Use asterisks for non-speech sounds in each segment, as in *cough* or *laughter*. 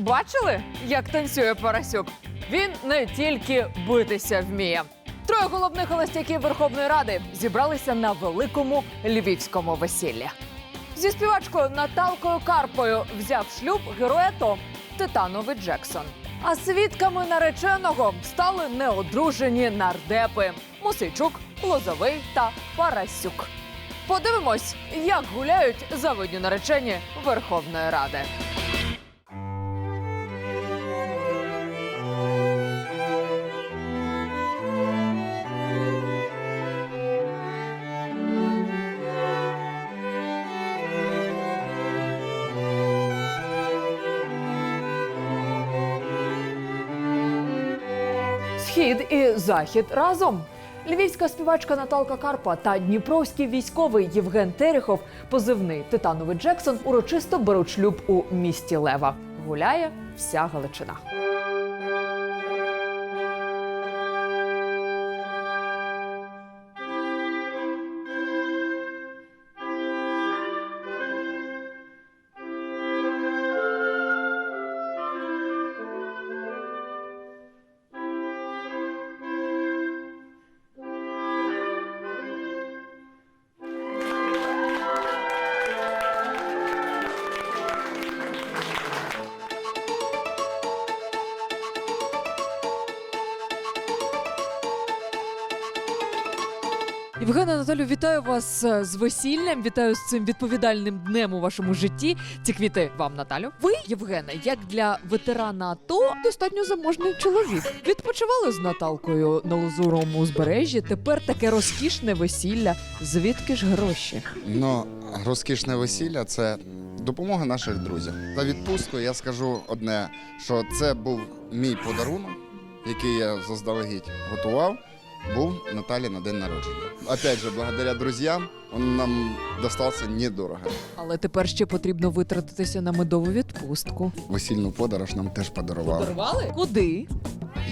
Бачили, як танцює Парасюк? Він не тільки битися вміє. Троє головних холостяків Верховної Ради зібралися на великому львівському весіллі. Зі співачкою Наталкою Карпою взяв шлюб герой АТО Титановий Джексон. А свідками нареченого стали неодружені нардепи Мусичук, Лозовий та Парасюк. Подивимось, як гуляють завидні наречені Верховної Ради. Схід і захід разом. Львівська співачка Наталка Карпа та дніпровський військовий Євген Терехов, позивний Титановий Джексон, урочисто беруть шлюб у місті Лева. Гуляє вся Галичина. Євгена Наталю, вітаю вас е, з весіллям. Вітаю з цим відповідальним днем у вашому житті. Ці квіти вам, Наталю. Ви, Євгена, як для ветерана АТО, достатньо заможний чоловік. Відпочивали з Наталкою на лазурому узбережжі. Тепер таке розкішне весілля. Звідки ж гроші? Ну, розкішне весілля це допомога наших друзів. За відпустку я скажу одне, що це був мій подарунок, який я заздалегідь готував. Був Наталі на день народження. Опять же, благодаря друзям, він нам достався недорого. Але тепер ще потрібно витратитися на медову відпустку. Весільну подорож нам теж подарували. Подарували? Куди?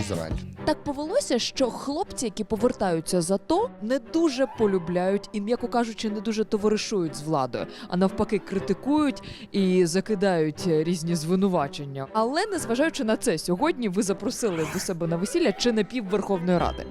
Ізраїль. Так повелося, що хлопці, які повертаються з АТО, не дуже полюбляють і, м'яко кажучи, не дуже товаришують з владою, а навпаки, критикують і закидають різні звинувачення. Але незважаючи на це, сьогодні ви запросили до себе на весілля чи не пів Верховної Ради.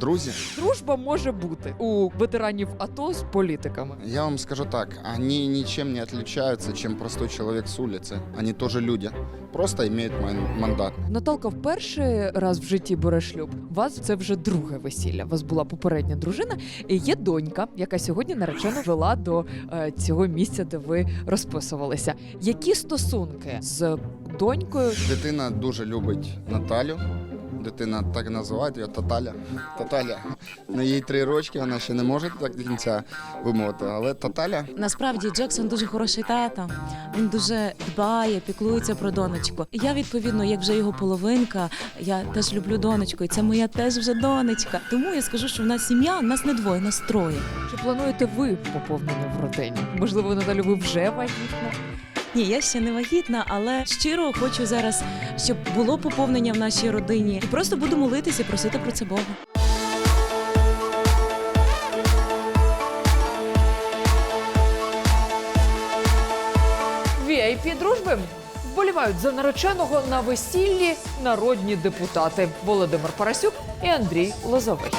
Друзі, Дружба може бути у ветеранів АТО з політиками. я вам скажу так, они ничем не отличаются, чем простой человек с улицы. Они тоже люди, просто ман- мандат. Наталка вперше раз в житті бере шлюб. У вас це вже друге весілля. У вас була попередня дружина. І є донька, яка сьогодні наречено вела до е, цього місця, де ви розписувалися. Які стосунки з донькою? Дитина дуже любить Наталю. Дитина так називають її Таталя. Таталя. На їй три рочки, вона ще не може так до кінця вимовити, але Таталя Насправді Джексон дуже хороший тато. Він дуже дбає, піклується про донечку. І Я відповідно, як вже його половинка, я теж люблю донечку, і це моя теж вже донечка. Тому я скажу, що в нас сім'я, в нас не двоє, нас троє. Чи плануєте ви поповнення в родині? Можливо, Наталю, ви вже вагітна? Ні, я ще не вагітна, але щиро хочу зараз, щоб було поповнення в нашій родині. І просто буду молитися і просити про це Бога. VIP дружби вболівають за нареченого на весіллі народні депутати Володимир Парасюк і Андрій Лозовий.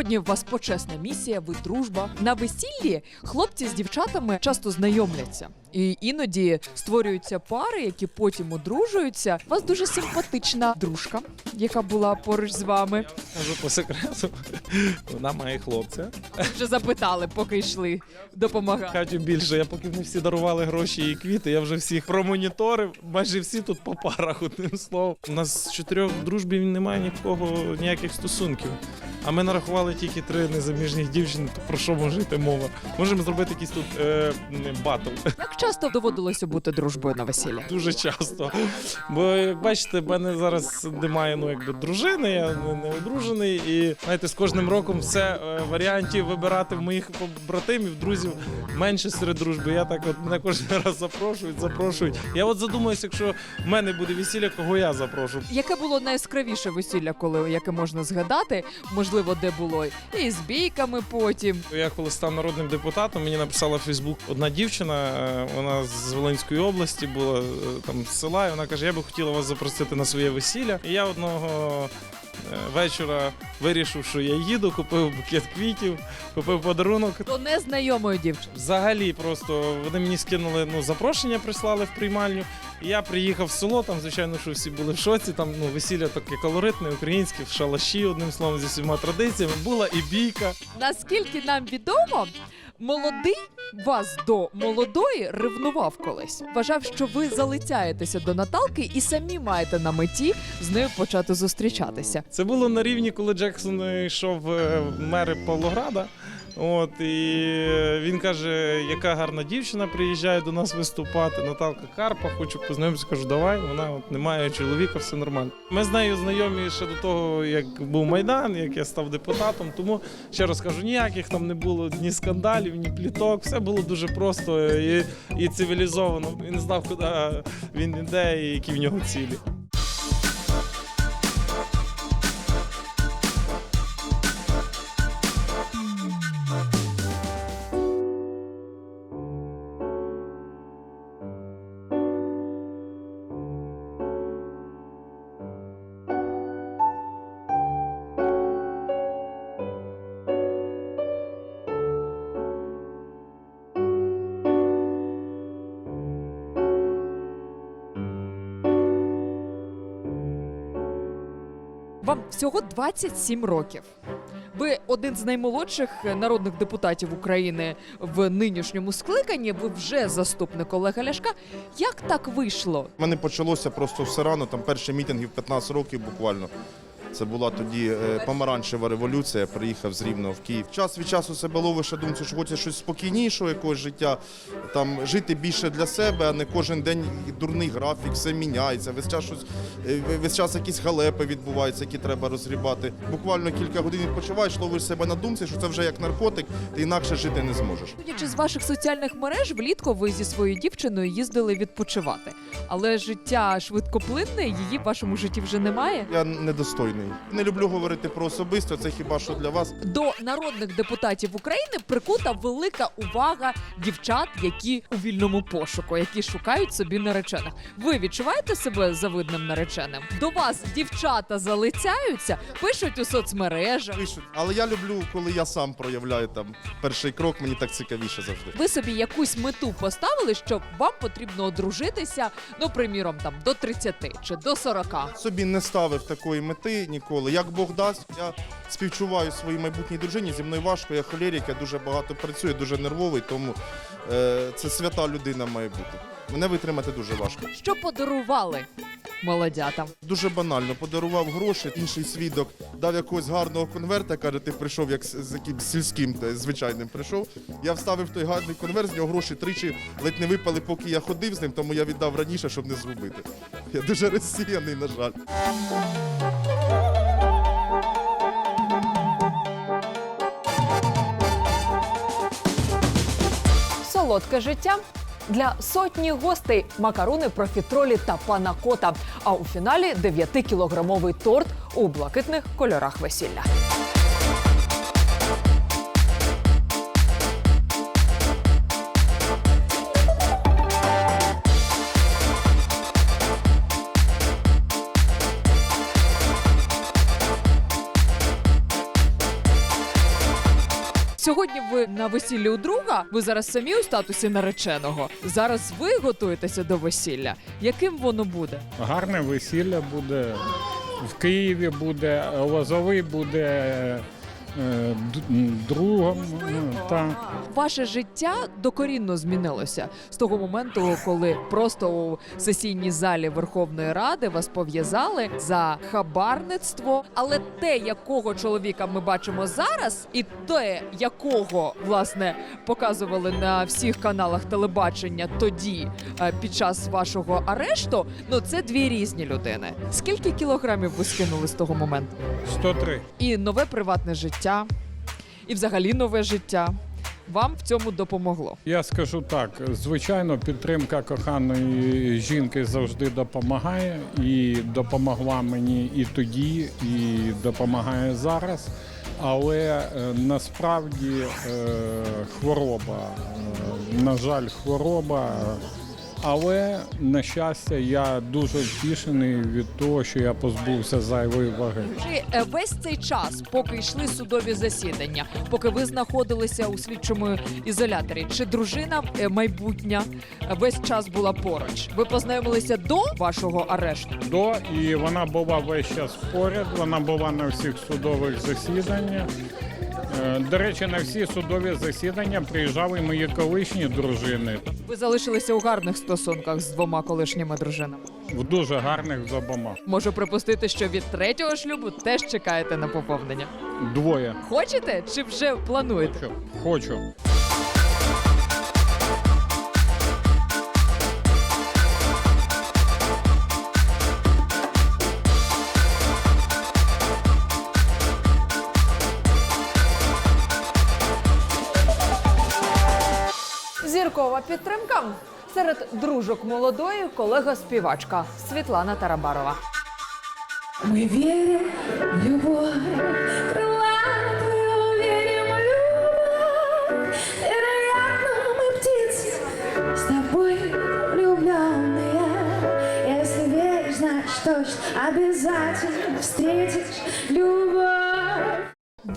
Сьогодні у вас почесна місія, ви дружба. На весіллі хлопці з дівчатами часто знайомляться. І іноді створюються пари, які потім одружуються. У вас дуже симпатична дружка, яка була поруч з вами. Кажу по секрету, вона має хлопця. Вже запитали, поки йшли допомагати. Катю більше, я поки ми всі дарували гроші і квіти, я вже всіх промоніторив. Майже всі тут по парах, одним словом. У нас з чотирьох в дружбі немає нікого, ніяких стосунків. А ми нарахували тільки три незаміжніх дівчини, то про що може йти мова? Можемо зробити якийсь тут е, батл. Як часто доводилося бути дружбою на весіллі? Дуже часто. Бо як бачите, в мене зараз немає ну, якби, дружини, я не, не одружений. І знаєте, з кожним роком все е, варіантів вибирати в моїх побратимів, друзів менше серед дружби. Я так от мене кожен раз запрошують, запрошують. Я от задумаюся, якщо в мене буде весілля, кого я запрошу. Яке було найяскравіше весілля, коли яке можна згадати? Можливо, де було і з бійками потім. Я коли став народним депутатом, мені написала в Фейсбук одна дівчина, е, вона з Волинської області була е, там з села, і вона каже: Я би хотіла вас запросити на своє весілля. І я одного вечора вирішив, що я їду, купив букет квітів, купив подарунок. До незнайомої дівчини. Взагалі, просто вони мені скинули ну, запрошення, прислали в приймальню. І я приїхав в село, там, звичайно, що всі були в шоці. Там ну, весілля таке колоритне, українське, в шалаші, одним словом, зі всіма традиціями. Була і бійка. Наскільки нам відомо, молодий вас до молодої ревнував колись. Вважав, що ви залицяєтеся до Наталки і самі маєте на меті з нею почати зустрічатися. Це було на рівні, коли Джексон йшов е, в мери Павлограда. От і він каже, яка гарна дівчина приїжджає до нас виступати. Наталка Карпа, хочу познайомитися. Кажу, давай. Вона от не має чоловіка, все нормально. Ми з нею знайомі ще до того, як був майдан, як я став депутатом. Тому ще раз кажу, ніяких там не було ні скандалів, ні пліток. Все було дуже просто і, і цивілізовано. Він знав, куди він іде і які в нього цілі. Вам всього 27 років. Ви один з наймолодших народних депутатів України в нинішньому скликанні. Ви вже заступник Олега Ляшка. Як так вийшло? У мене почалося просто все рано, там перші мітинги в 15 років буквально. Це була тоді е, помаранчева революція. Приїхав з Рівного в Київ. Час від часу себе ловиш, я думаю, що хочеться щось спокійнішого, якогось життя. Там жити більше для себе, а не кожен день дурний графік, все міняється. Весь час щось е, весь час якісь халепи відбуваються, які треба розгрібати. Буквально кілька годин відпочиваєш, ловиш себе на думці, що це вже як наркотик, ти інакше жити не зможеш. Судячи з ваших соціальних мереж, влітку ви зі своєю дівчиною їздили відпочивати. Але життя швидкоплинне, її в вашому житті вже немає. Я недостойний. Не люблю говорити про особисто, це хіба що для вас. До народних депутатів України прикута велика увага дівчат, які у вільному пошуку, які шукають собі наречених. Ви відчуваєте себе завидним нареченим? До вас дівчата залицяються, пишуть у соцмережах. пишуть. Але я люблю, коли я сам проявляю там перший крок, мені так цікавіше завжди. Ви собі якусь мету поставили, що вам потрібно одружитися, ну приміром, там до 30 чи до 40. Собі не ставив такої мети ніколи. Як Бог дасть, я співчуваю своїй майбутній дружині. Зі мною важко, я холерик, я дуже багато працюю, дуже нервовий, тому е, це свята людина має бути. Мене витримати дуже важко. Що подарували молодятам? Дуже банально подарував гроші. Інший свідок дав якогось гарного конверта. каже, ти прийшов як з, з якимсь сільським та звичайним прийшов. Я вставив той гарний конверт, з нього гроші тричі ледь не випали, поки я ходив з ним, тому я віддав раніше, щоб не згубити. Я дуже розсіяний, на жаль. Солодке життя. Для сотні гостей макарони, профітролі та панакота. А у фіналі 9-кілограмовий торт у блакитних кольорах весілля. Сьогодні ви на весіллі у друга. Ви зараз самі у статусі нареченого. Зараз ви готуєтеся до весілля. Яким воно буде? Гарне весілля буде в Києві, буде Лозовий буде другом. е, Та. Ваше життя докорінно змінилося з того моменту, коли просто у сесійній залі Верховної Ради вас пов'язали за хабарництво. Але те, якого чоловіка ми бачимо зараз, і те, якого власне показували на всіх каналах телебачення тоді е, під час вашого арешту, ну це дві різні людини. Скільки кілограмів ви скинули з того моменту? 103. і нове приватне життя, і взагалі нове життя. Вам в цьому допомогло. Я скажу так: звичайно, підтримка коханої жінки завжди допомагає, і допомогла мені і тоді, і допомагає зараз. Але е, насправді е, хвороба, е, на жаль, хвороба. Але на щастя, я дуже втішений від того, що я позбувся зайвої ваги. Чи е, весь цей час, поки йшли судові засідання, поки ви знаходилися у слідчому ізоляторі, чи дружина е, майбутня е, весь час була поруч? Ви познайомилися до вашого арешту? до, і вона була весь час поряд. Вона була на всіх судових засіданнях. Е, До речі, на всі судові засідання приїжджали мої колишні дружини Ви залишилися у гарних стосунках з двома колишніми дружинами. в дуже гарних з обома. Можу припустити, що від третього шлюбу теж чекаєте на поповнення. Двоє. Хочете чи вже плануєте? Хочу. Хочу. Зіркова підтримка серед дружок молодої колега співачка Світлана Тарабарова. Мы верим в любовь, крылатую верим в любовь. Вероятно, мы птицы с тобой влюбленные. Если веришь, значит точно обязательно встретишь любовь.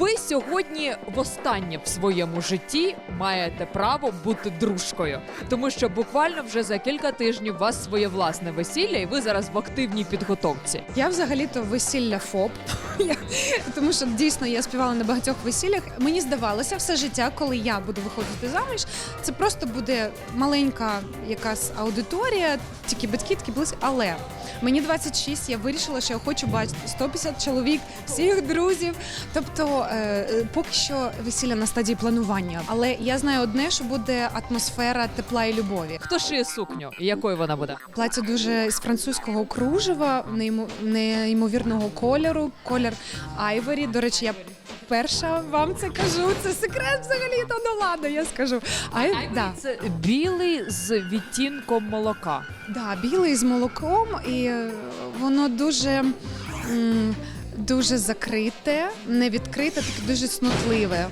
Ви сьогодні востаннє в своєму житті маєте право бути дружкою, тому що буквально вже за кілька тижнів у вас своє власне весілля, і ви зараз в активній підготовці. Я взагалі-то весілля ФОП, *laughs* тому що дійсно я співала на багатьох весіллях. Мені здавалося все життя, коли я буду виходити заміж, це просто буде маленька якась аудиторія, тільки батьки, такі близькі. Але мені 26, я вирішила, що я хочу бачити 150 чоловік, всіх друзів. Тобто, е, поки що весілля на стадії планування. Але я знаю одне, що буде атмосфера тепла і любові. Хто шиє сукню і якою вона буде? Плаття дуже з французького кружева, неймо- неймовірного кольору, колір айворі. До речі, я перша вам це кажу. Це секрет взагалі, то ну ладно, я скажу. Ай, да, Це білий з відтінком молока. да, білий з молоком, і е, воно дуже. м, Дуже закрите, не відкрите, таке дуже снутливе.